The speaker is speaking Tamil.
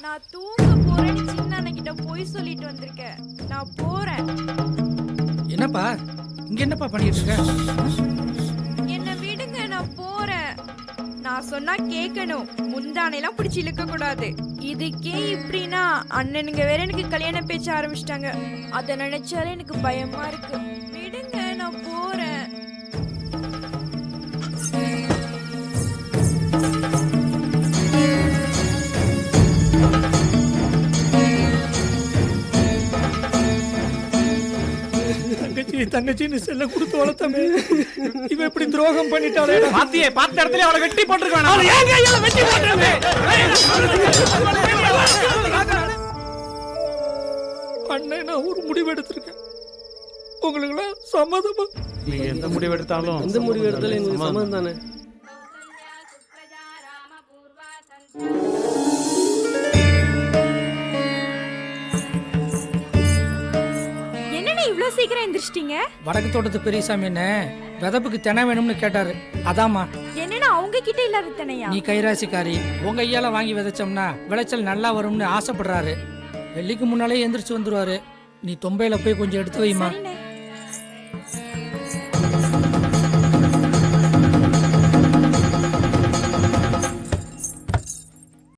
நான் தூங்க போறேன்னு சின்ன அண்ணகிட்ட போய் சொல்லிட்டு வந்திருக்கேன். நான் போறேன். என்னப்பா? இங்க என்னப்பா பண்ணிட்டு இருக்க என்ன விடுங்க நான் போறேன். நான் சொன்னா கேட்கணும். முந்தானைலாம் பிடிச்சி இழுக்க கூடாது. இதுக்கே இப்படின்னா அண்ணனுங்க வேற எனக்கு கல்யாண பேச்ச ஆரம்பிச்சிட்டாங்க. அத நினைச்சாலே எனக்கு பயமா இருக்கு. விடுங்க நான் போறேன். தங்கச்சி தங்கச்சின்னு செல்ல கொடுத்து வளர்த்தமே இவ இப்படி துரோகம் பண்ணிட்டாளே பாத்தியே பார்த்த இடத்துல அவளை வெட்டி போட்டுருக்கான்? அண்ணன் நான் ஒரு முடிவு எடுத்திருக்கேன் உங்களுக்குலாம் சம்மதமா? நீங்க எந்த முடிவு எடுத்தாலும் எந்த முடிவு எடுத்தாலும் எங்களுக்கு சம்மதம் தானே? இவ்ளோ சீக்கிரம் எந்திரிச்சிட்டீங்க? வடக்கு தோட்டத்து பெரியசாமி என்ன? விதப்புக்கு தினை வேணும்னு கேட்டாரு. அதாம்மா. என்னன்னா அவங்க கிட்ட இல்லாத தனையா? நீ கைராசிக்காரி உங்க ஐயால வாங்கி விதைச்சோம்னா விளைச்சல் நல்லா வரும்னு ஆசைப்படுறாரு. வெள்ளிக்கு முன்னாலே எந்திரிச்சு வந்துருவாரு. நீ தொம்பையில போய் கொஞ்சம் எடுத்து வைமா சரிண்ணே.